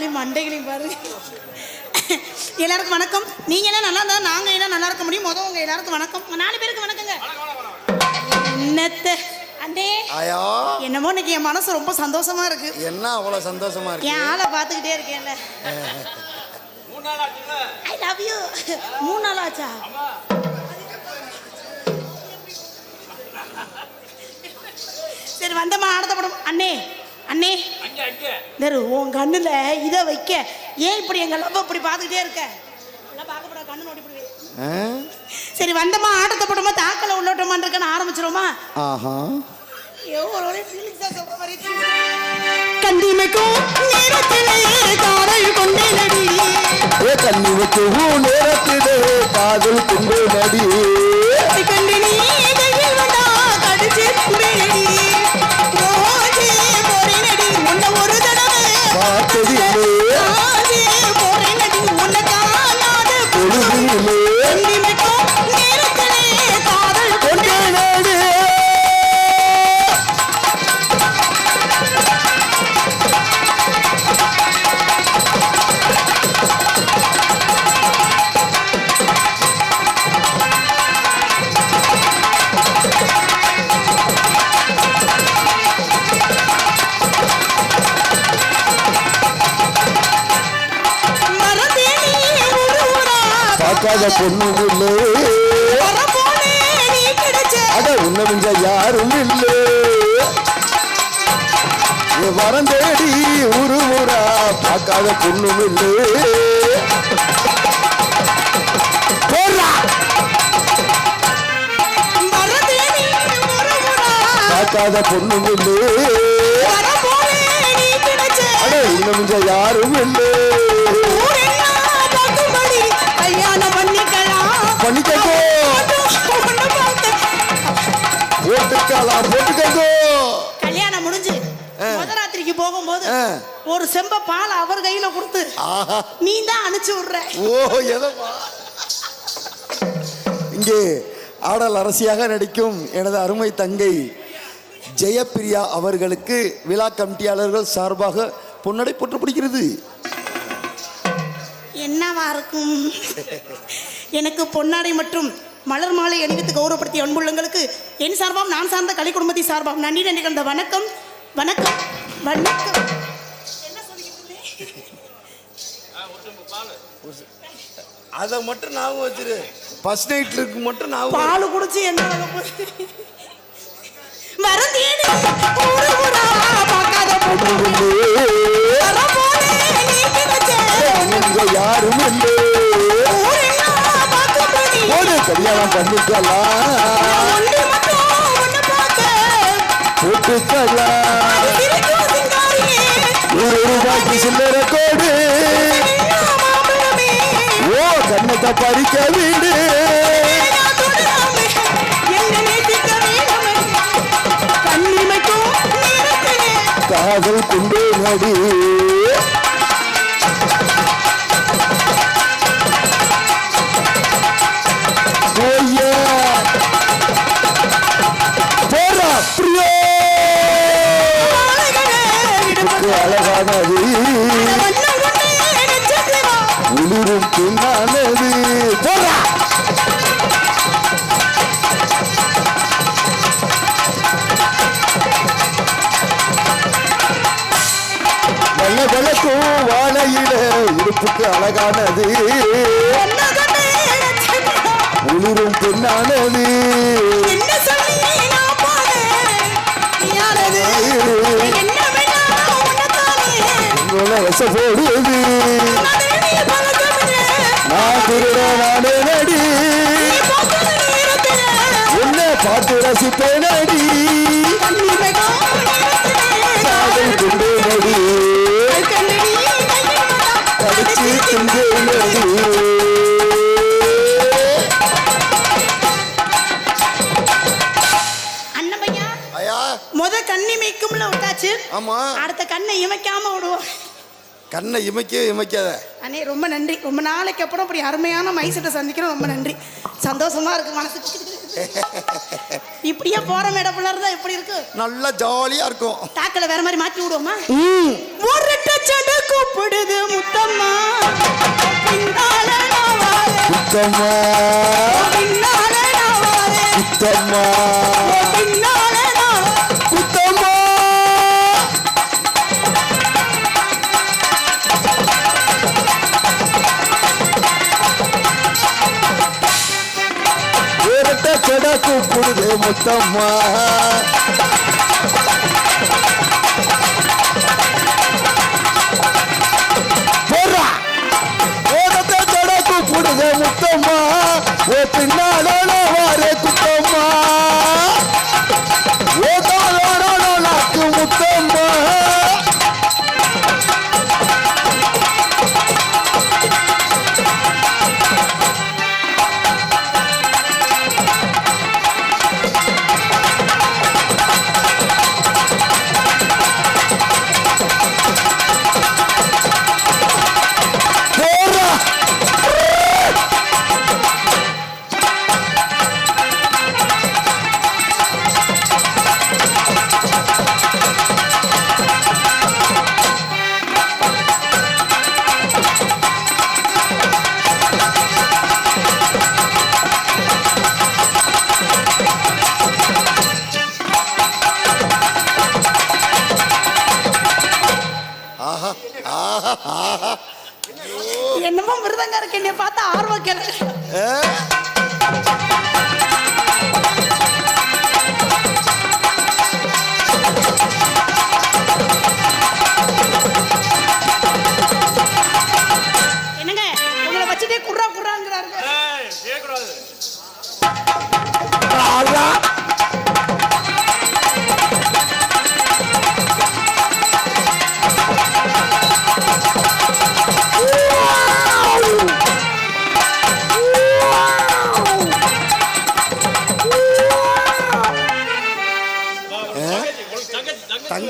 தலைகளையும் மண்டைகளையும் பாருங்க எல்லாருக்கும் வணக்கம். நீங்க எல்லாம் நல்லா இருந்தா நாங்க எல்லாம் நல்லா இருக்க முடியும்? முதல் உங்க எல்லாருக்கும் வணக்கம். நாலு பேருக்கு வணக்கங்க. என்னத்த? அண்டே என்னமோ இன்னைக்கு என் மனசு ரொம்ப சந்தோஷமா இருக்கு. என்ன அவ்வளவு சந்தோஷமா இருக்கு? என் ஆளை பார்த்துக்கிட்டே இருக்கேன்ல. ஐ லவ் யூ மூணு நாள் ஆச்சா? சரி வந்தம்மா ஆடத்த படம். அண்ணே. அண்ணே. நெரு உன் கண்ணுல இதை வைக்க. ஏன் இப்படி எங்க லவ் இப்படி பார்த்துக்கிட்டே இருக்க? எல்லாம் பார்க்கப்பட கண்ணு நோட்டி போடுவே. ஆ? சரி வந்தம்மா ஆட்டத்தை போட்டோமா தாக்கல உள்ளோட்டமான்னு இருக்கன்னு ஆரம்பிச்சிருவோமா? ஆஹா. feelings ஆ சொல்ற மாதிரி. கண்டிமைக்கும் நேரத்திலே காதல் கொண்டேனடி. ஏ கண்ணி வச்சு ஊ நேரத்திலே காதல் கொண்டு நடி பார்த்ததில்லை பார்க்காத பொண்ணு இல்லை அட உன்னை மிஞ்ச யாரும் இல்லை. வரம் தேடி ஊரு ஊரா பார்க்காத பொண்ணும் இல்லை. பார்க்காத பொண்ணும் இல்லை. அட உன்னை மிஞ்ச யாரும் இல்லை. ஒரு செம்ப பால் அவர் கையில கொடுத்து நீ தான் அனுப்பிச்சு விடுற. ஓ எதமா இங்கே ஆடல் அரசியாக நடிக்கும் எனது அருமை தங்கை ஜெயப்பிரியா அவர்களுக்கு விழா கமிட்டியாளர்கள் சார்பாக பொன்னடை போட்டு பிடிக்கிறது என்னவா இருக்கும்? எனக்கு பொன்னாடை மற்றும் மலர் மாலை அணிவித்து கௌரவப்படுத்திய அன்புள்ளங்களுக்கு என் சார்பாம் நான் சார்ந்த கலை குடும்பத்தை சார்பாம் நன்றி கண்ட வணக்கம். வணக்கம். வணக்கம். அதை மட்டும் ஞாபகம் வச்சிரு. ஃபர்ஸ்ட் நைட்லுக்கு மட்டும் ஞாபகம் பால் குடிச்சு என்ன? மறந்தேனே, ஊரு பார்க்காத யாரும் இல்லை கல்யாணம் பண்ணிக்கலாம். போட்டுக்கலாம் ஒரு ரூபாய்க்கு சில்லற கோடு. கண்ணத்தை பறிக்க வீடு காதல் கொண்டு நடி ஓய்யா. போடா, பிரியோ. இடுப்புக்கு அழகானது. உளிரும் பின்னானது என்ன கண்ணை இமைக்காம விடுவோம் கண்ணை இமைக்க இமைக்காத. அண்ணே ரொம்ப நன்றி. ரொம்ப நாளைக்கு அப்புறம் இப்படி அருமையான மைசட்டை சந்திக்கிறோம். ரொம்ப நன்றி. சந்தோஷமா இருக்கு மனசுக்கு இப்படியே போற மேட பிள்ளை இருந்தா எப்படி இருக்கு? நல்லா ஜாலியா இருக்கும். தாக்கல வேற மாதிரி மாத்தி விடுவோமா? ஒரு டச்சடுக்கு கூப்பிடுது முத்தம்மா. முத்தம்மா. கடா முத்தம்மா. போடுறா. ஓடத்தை கடா கூப்பிடுது முத்தம்மா. ஓ பின்ன இருக்கு என்னை பார்த்தா ஆர்வம் கிளம்பு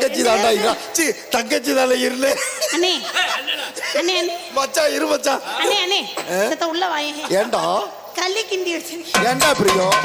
தங்கச்சி தாண்டா இருக்கா சி தங்கச்சி தானே இருளே. அண்ணே. அண்ணே மச்சான் இரு மச்சான். அண்ணே அண்ணே. சத்த உள்ள வாயே ஏண்டா களி கிண்டி வச்சிருக்கேன் ஏண்டா பிரியம்?